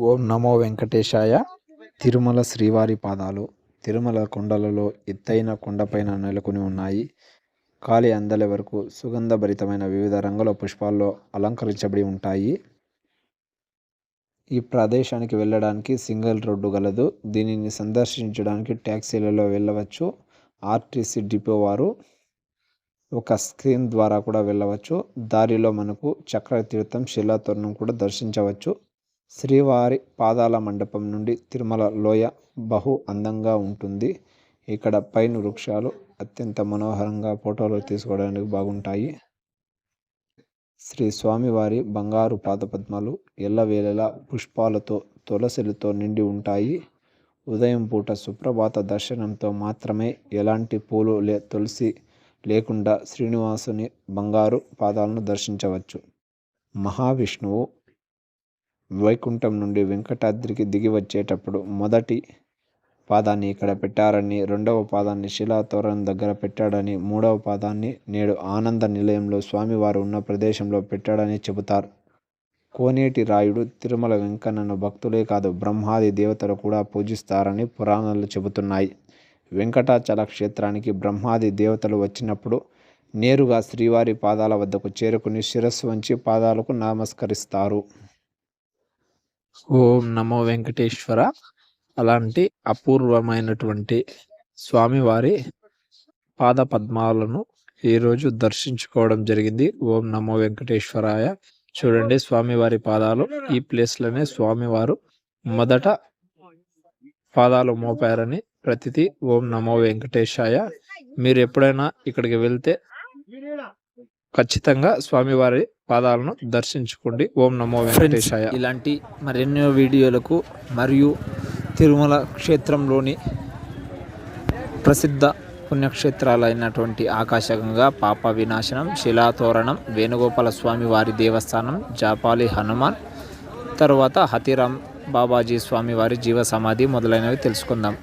ఓం నమో వెంకటేశాయ. తిరుమల శ్రీవారి పాదాలు తిరుమల కొండలలో ఎత్తైన కొండపైన నెలకొని ఉన్నాయి. కాలి అందల వరకు సుగంధభరితమైన వివిధ రంగుల పుష్పాల్లో అలంకరించబడి ఉంటాయి. ఈ ప్రదేశానికి వెళ్ళడానికి సింగిల్ రోడ్డు గలదు. దీనిని సందర్శించడానికి ట్యాక్సీలలో వెళ్ళవచ్చు. ఆర్టీసీ డిపో వారు ఒక స్క్రీన్ ద్వారా కూడా వెళ్ళవచ్చు. దారిలో మనకు చక్రతీర్థం శిలాతోరణం కూడా దర్శించవచ్చు. శ్రీవారి పాదాల మండపం నుండి తిరుమల లోయ బహు అందంగా ఉంటుంది. ఇక్కడ పైన వృక్షాలు అత్యంత మనోహరంగా ఫోటోలు తీసుకోవడానికి బాగుంటాయి. శ్రీ స్వామివారి బంగారు పాదపద్మాలు ఎల్లవేళలా పుష్పాలతో తులసిలతో నిండి ఉంటాయి. ఉదయం పూట సుప్రభాత దర్శనంతో మాత్రమే ఎలాంటి పూలు లే తులసి లేకుండా శ్రీనివాసుని బంగారు పాదాలను దర్శించవచ్చు. మహావిష్ణువు వైకుంఠం నుండి వెంకటాద్రికి దిగి వచ్చేటప్పుడు మొదటి పాదాన్ని ఇక్కడ పెట్టారని రెండవ పాదాన్ని శిలాతోరణం దగ్గర పెట్టాడని మూడవ పాదాన్ని నేడు ఆనంద నిలయంలో స్వామివారు ఉన్న ప్రదేశంలో పెట్టాడని చెబుతారు. కోనేటి రాయుడు తిరుమల వెంకన్నను భక్తులే కాదు బ్రహ్మాది దేవతలు కూడా పూజిస్తారని పురాణాలు చెబుతున్నాయి. వెంకటాచల క్షేత్రానికి బ్రహ్మాది దేవతలు వచ్చినప్పుడు నేరుగా శ్రీవారి పాదాల వద్దకు చేరుకుని శిరస్సు వంచి పాదాలకు నమస్కరిస్తారు. ఓం నమో వెంకటేశ్వర. అలాంటి అపూర్వమైనటువంటి స్వామివారి పాద పద్మాలను ఈరోజు దర్శించుకోవడం జరిగింది. ఓం నమో వెంకటేశ్వరాయ. చూడండి స్వామివారి పాదాలు. ఈ ప్లేస్లోనే స్వామివారు మొదట పాదాలు మోపారని ప్రతిది ఓం నమో వెంకటేశాయ. మీరు ఎప్పుడైనా ఇక్కడికి వెళ్తే ఖచ్చితంగా స్వామివారి పాదాలను దర్శించుకోండి. ఓం నమో వెంకటేశాయ. ఇలాంటి మరెన్నో వీడియోలకు మరియు తిరుమల క్షేత్రంలోని ప్రసిద్ధ పుణ్యక్షేత్రాలైనటువంటి ఆకాశగంగా పాప వినాశనం శిలాతోరణం వేణుగోపాల స్వామి వారి దేవస్థానం జాపాలి హనుమాన్ తరువాత హతిరామ్ బాబాజీ స్వామి వారి జీవ సమాధి మొదలైనవి తెలుసుకుందాం.